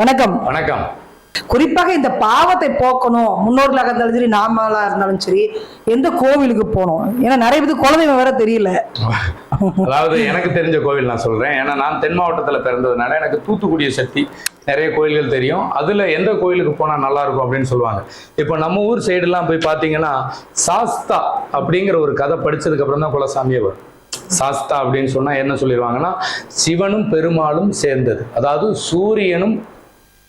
வணக்கம். வணக்கம். குறிப்பாக இந்த பாவத்தை போக்கணும் முன்னோர்களாக இருந்தாலும் சரி நாமளா இருந்தாலும் சரி எந்த கோவிலுக்கு போகணும்? ஏன்னா நிறைய பேருக்கு குலதெய்வம் வேற தெரியல. அதாவது எனக்கு தெரிஞ்ச கோவில் நான் சொல்றேன். ஏன்னா நான் தென் மாவட்டத்தில் பிறந்ததுனால எனக்கு தூத்துக்குடியை சக்தி நிறைய கோயில்கள் தெரியும். அதுல எந்த கோயிலுக்கு போனா நல்லா இருக்கும் அப்படின்னு சொல்லுவாங்க. இப்போ நம்ம ஊர் சைடுலாம் போய் பார்த்தீங்கன்னா சாஸ்தா அப்படிங்கிற ஒரு கதை படிச்சதுக்கு அப்புறம் தான் குலசாமியே வரும். சாஸ்தா அப்படின்னு சொன்னா என்ன சொல்லிடுவாங்கன்னா சிவனும் பெருமாளும் சேர்ந்தது. அதாவது சூரியனும்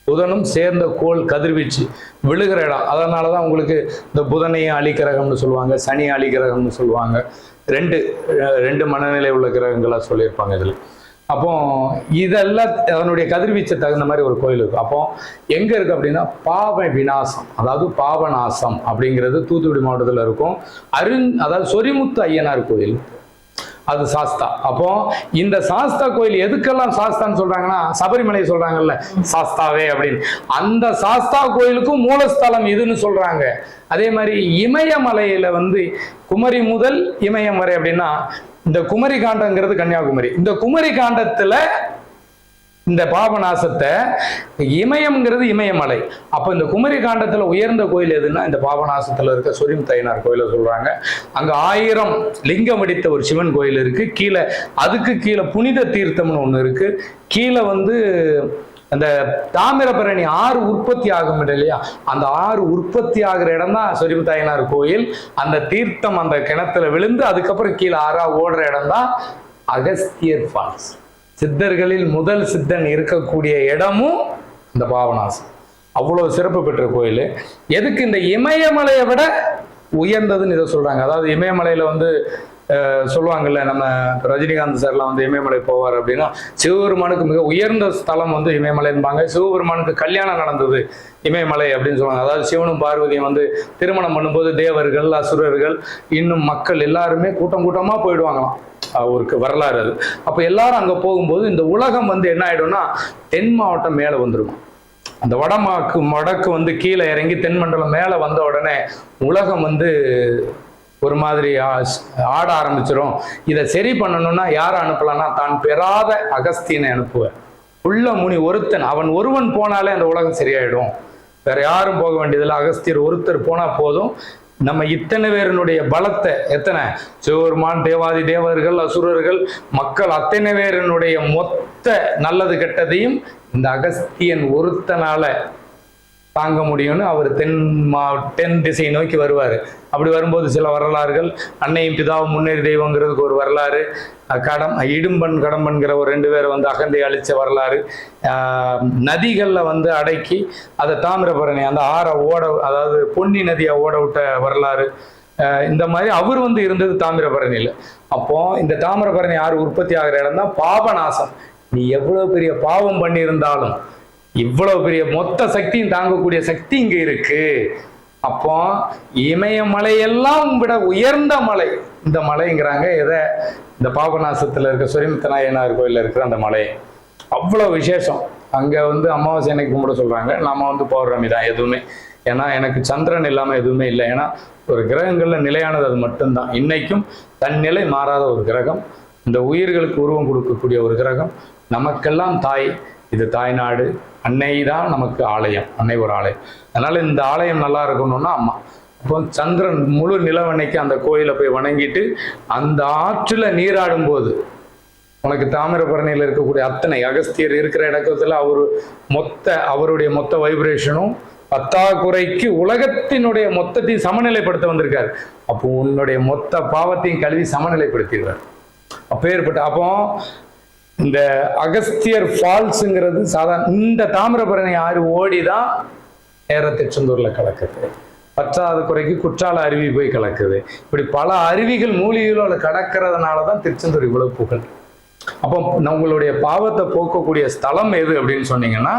புதனும் சேர்ந்த கோள் கதிர்வீச்சு விழுகிற இடம். அதனால தான் உங்களுக்கு இந்த புதனையும் அழிக்கிரகம்னு சொல்லுவாங்க சனி அலிக்கிரகம்னு சொல்லுவாங்க. ரெண்டு ரெண்டு மனநிலை உள்ள கிரகங்களாக சொல்லியிருப்பாங்க இதில். அப்போ இதெல்லாம் அதனுடைய கதிர்வீச்சு தகுந்த மாதிரி ஒரு கோயில் இருக்கும். அப்போ எங்க இருக்கு அப்படின்னா பாவ விநாசம் அதாவது பாவநாசம் அப்படிங்கிறது தூத்துக்குடி மாவட்டத்தில் இருக்கும். அருண் அதாவது சொரிமுத்து ஐயனார் கோயில். அது சாஸ்தா. அப்போ இந்த சாஸ்தா கோயில் எதுக்கெல்லாம் சாஸ்தான்னு சொல்றாங்கன்னா சபரிமலை சொல்றாங்கல்ல சாஸ்தாவே அப்படின்னு. அந்த சாஸ்தா கோயிலுக்கும் மூலஸ்தலம் இதுன்னு சொல்றாங்க. அதே மாதிரி இமயமலையில வந்து குமரி முதல் இமயம் வரை அப்படின்னா இந்த குமரி காண்டங்கிறது கன்னியாகுமரி. இந்த குமரி காண்டத்துல இந்த பாபநாசத்தை இமயம்ங்கிறது இமயமலை. அப்போ இந்த குமரி காண்டத்தில் உயர்ந்த கோயில் எதுன்னா இந்த பாபநாசத்தில் இருக்க சொரிம் தைனார் கோயிலை சொல்கிறாங்க அங்கே ஆயிரம் லிங்கம் அடித்த ஒரு சிவன் கோயில் இருக்குது கீழே அதுக்கு கீழே புனித தீர்த்தம்னு ஒன்று இருக்குது கீழே வந்து அந்த தாமிரபரணி ஆறு உற்பத்தி ஆகும் இடம் இல்லையா? அந்த ஆறு உற்பத்தி ஆகிற இடம் தான் சொரிமுத்தாயனார் கோயில். அந்த தீர்த்தம் அந்த கிணத்துல விழுந்து அதுக்கப்புறம் கீழே ஆறா ஓடுற இடம் தான் அகஸ்தியர் ஃபால்ஸ். சித்தர்களில் முதல் சித்தன் இருக்கக்கூடிய இடமும் இந்த பாபநாசம் அவ்வளோ சிறப்பு பெற்ற கோயில். எதுக்கு இந்த இமயமலையை விட உயர்ந்ததுன்னு இதை சொல்கிறாங்க அதாவது இமயமலையில் வந்து சொல்லுவாங்கல்ல நம்ம ரஜினிகாந்த் சார்லாம் வந்து இமயமலை போவார் அப்படின்னா சிவபெருமானுக்கு மிக உயர்ந்த ஸ்தலம் வந்து இமயமலைன்பாங்க சிவபெருமானுக்கு கல்யாணம் நடந்தது இமயமலை அப்படின்னு சொல்லுவாங்க. அதாவது சிவனும் பார்வதியும் வந்து திருமணம் பண்ணும்போது தேவர்கள் அசுரர்கள் இன்னும் மக்கள் எல்லாருமே கூட்டம் கூட்டமாக போயிடுவாங்களாம். ஒரு வரலாறு அது. அப்போ எல்லாரும் அங்கே போகும்போது இந்த உலகம் வந்து என்ன ஆகிடும்னா தென் மாவட்டம் மேலே வந்துருக்கும். அந்த வடமாக்கு வடக்கு வந்து கீழே இறங்கி தென்மண்டலம் மேலே வந்த உடனே உலகம் வந்து ஒரு மாதிரி ஆட ஆரம்பிச்சிடும் இதை சரி பண்ணணும்னா யாரை அனுப்பலாம்னா தான் பெறாத அகஸ்தியனை அனுப்புவேன் உள்ள முனி ஒருத்தன் அவன் ஒருவன் போனாலே அந்த உலகம் சரியாயிடும். வேற யாரும் போக வேண்டியதில்லை. அகஸ்தியர் ஒருத்தர் போனால் போதும். நம்ம இத்தனை பேரினுடைய பலத்தை எத்தனை? சிவபெருமான் தேவாதி தேவர்கள் அசுரர்கள் மக்கள் அத்தனை பேரினுடைய மொத்த நல்லது கெட்டதையும் இந்த அகஸ்தியன் ஒருத்தனால தாங்க முடியும்னு அவர் தென் மா தென் திசையை நோக்கி வருவார். அப்படி வரும்போது சில வரலாறுகள் அன்னையும் பிதாவும் முன்னேறி தெய்வங்கிறதுக்கு ஒரு வரலாறு கடம் இடும்பன் கடம்பன்கிற ஒரு ரெண்டு பேரை வந்து அகந்தை அழிச்ச வரலாறு நதிகளில் வந்து அடக்கி அதை தாமிரபரணி அந்த ஆறை ஓட அதாவது பொன்னி நதியை ஓட விட்ட வரலாறு இந்த மாதிரி அவர் வந்து இருந்தது தாமிரபரணியில். அப்போ இந்த தாமிரபரணி ஆறு உற்பத்தி ஆகிற இடம் தான் பாபநாசம். நீ எவ்வளோ பெரிய பாவம் பண்ணியிருந்தாலும் இவ்வளவு பெரிய மொத்த சக்தியும் தாங்கக்கூடிய சக்தி இங்க இருக்கு. அப்போ இமயமலையெல்லாம் விட உயர்ந்த மலை. இந்த மலைங்கிறாங்க எதை? இந்த பாபநாசத்துல இருக்க சுரிமுத்த நாயனார் கோயில்ல இருக்கிற அந்த மலை. அவ்வளவு விசேஷம். அங்க வந்து அமாவாசை கும்பிட சொல்றாங்க. நாம வந்து பௌர்ணமி தான் எதுவுமே. ஏன்னா எனக்கு சந்திரன் இல்லாம எதுவுமே இல்லை. ஏன்னா ஒரு கிரகங்கள்ல நிலையானது அது மட்டும்தான். இன்னைக்கும் தன்னிலை மாறாத ஒரு கிரகம். இந்த உயிர்களுக்கு உருவம் கொடுக்கக்கூடிய ஒரு கிரகம். நமக்கெல்லாம் தாய். இது தாய்நாடு. அன்னை தான் நமக்கு ஆலயம். அன்னை ஒரு ஆலயம். அதனால இந்த ஆலயம் நல்லா இருக்கணும்னா அம்மா. இப்போ சந்திரன் முழு நிலவன்னைக்கு அந்த கோயிலை போய் வணங்கிட்டு அந்த ஆற்றில் நீராடும் போது உனக்கு தாமிரபரணியில் இருக்கக்கூடிய அத்தனை அகஸ்தியர் இருக்கிற இடத்துல அவர் மொத்த அவருடைய மொத்த வைப்ரேஷனும் பத்தாக்குறைக்கு உலகத்தினுடைய மொத்தத்தையும் சமநிலைப்படுத்த வந்திருக்காரு. அப்போ உன்னுடைய மொத்த பாவத்தையும் கழுவி சமநிலைப்படுத்திடுறார் அப்பேற்பட்ட அப்போ இந்த அகஸ்தியர் ஃபால்ஸுங்கிறது சாதாரண இந்த தாமிரபரணி ஆறு ஓடி தான் நேர திருச்செந்தூர்ல கலக்குது. பற்றாத குறைக்கு குற்றால அருவி போய் கலக்குது. இப்படி பல அருவிகள் மூலிகளோட கடக்கிறதுனால தான் திருச்செந்தூர் இவ்வளவு புகழ். அப்போ உங்களுடைய பாவத்தை போக்கக்கூடிய ஸ்தலம் எது அப்படின்னு சொன்னீங்கன்னா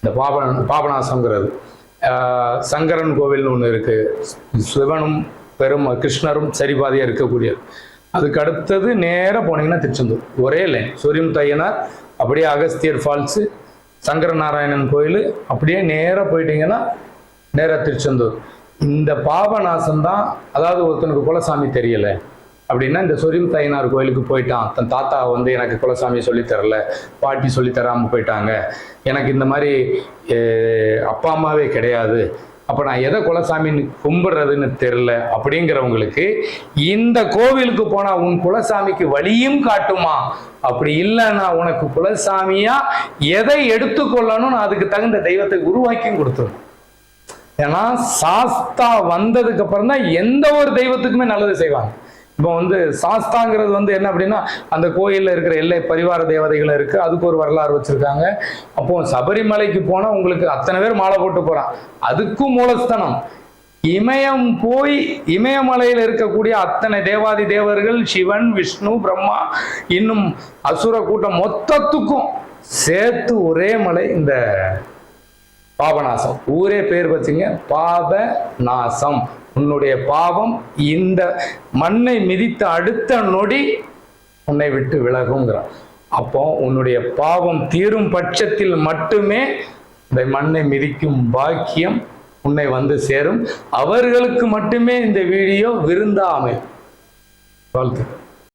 இந்த பாப பாபநாசங்கிறது சங்கரன் கோவில்னு ஒன்று இருக்கு. சிவனும் பெரும் கிருஷ்ணரும் சரிபாதியாக இருக்கக்கூடியது. அதுக்கு அடுத்தது நேராக போனீங்கன்னா திருச்செந்தூர். ஒரே லைன் சூரியம் தையனார் அப்படியே அகஸ்தியர் ஃபால்ஸு சங்கர நாராயணன் கோயில் அப்படியே நேராக போயிட்டீங்கன்னா நேராக திருச்செந்தூர். இந்த பாபநாசம் தான் அதாவது ஒருத்தனுக்கு குலசாமி தெரியல அப்படின்னா இந்த சொரியும் தையனார் கோயிலுக்கு போயிட்டான். தன் தாத்தா வந்து எனக்கு குலசாமி சொல்லித்தரல பாட்டி சொல்லித் தராமல் போயிட்டாங்க. எனக்கு இந்த மாதிரி அப்பா அம்மாவே கிடையாது. அப்போ நான் எதை குலசாமின்னு கும்பிடுறதுன்னு தெரில அப்படிங்கிறவங்களுக்கு இந்த கோவிலுக்கு போனால் உன் குலசாமிக்கு வழியும் காட்டுமா? அப்படி இல்லைன்னா உனக்கு குலசாமியா எதை எடுத்துக்கொள்ளணும்னு அதுக்கு தகுந்த தெய்வத்தை உருவாக்கியும் கொடுத்துரும். ஏன்னா சாஸ்தா வந்ததுக்கு அப்புறம் தான் எந்த ஒரு தெய்வத்துக்குமே நல்லது செய்வாங்க. இப்போ வந்து சாஸ்தாங்கிறது வந்து என்ன அப்படின்னா அந்த கோயிலில் இருக்கிற எல்லை பரிவார தேவதைகள் இருக்கு. அதுக்கு ஒரு வரலாறு வச்சிருக்காங்க. அப்போ சபரிமலைக்கு போனா உங்களுக்கு அத்தனை பேர் மாலை போட்டு போறான். அதுக்கும் மூலஸ்தானம். இமயம் போய் இமயமலையில் இருக்கக்கூடிய அத்தனை தேவாதி தேவர்கள் சிவன் விஷ்ணு பிரம்மா இன்னும் அசுர கூட்டம் மொத்தத்துக்கும் சேர்த்து ஒரே மலை இந்த பாபநாசம். ஊரே பேர் வச்சுங்க பாபநாசம். உன்னுடைய பாவம் இந்த மண்ணை மிதித்த அடுத்த நொடி உன்னை விட்டு விலகுங்கிறான். அப்போ உன்னுடைய பாவம் தீரும் பட்சத்தில் மட்டுமே இந்த மண்ணை மிதிக்கும் பாக்கியம் உன்னை வந்து சேரும். அவர்களுக்கு மட்டுமே இந்த வீடியோ விருந்தாமை. வாழ்த்து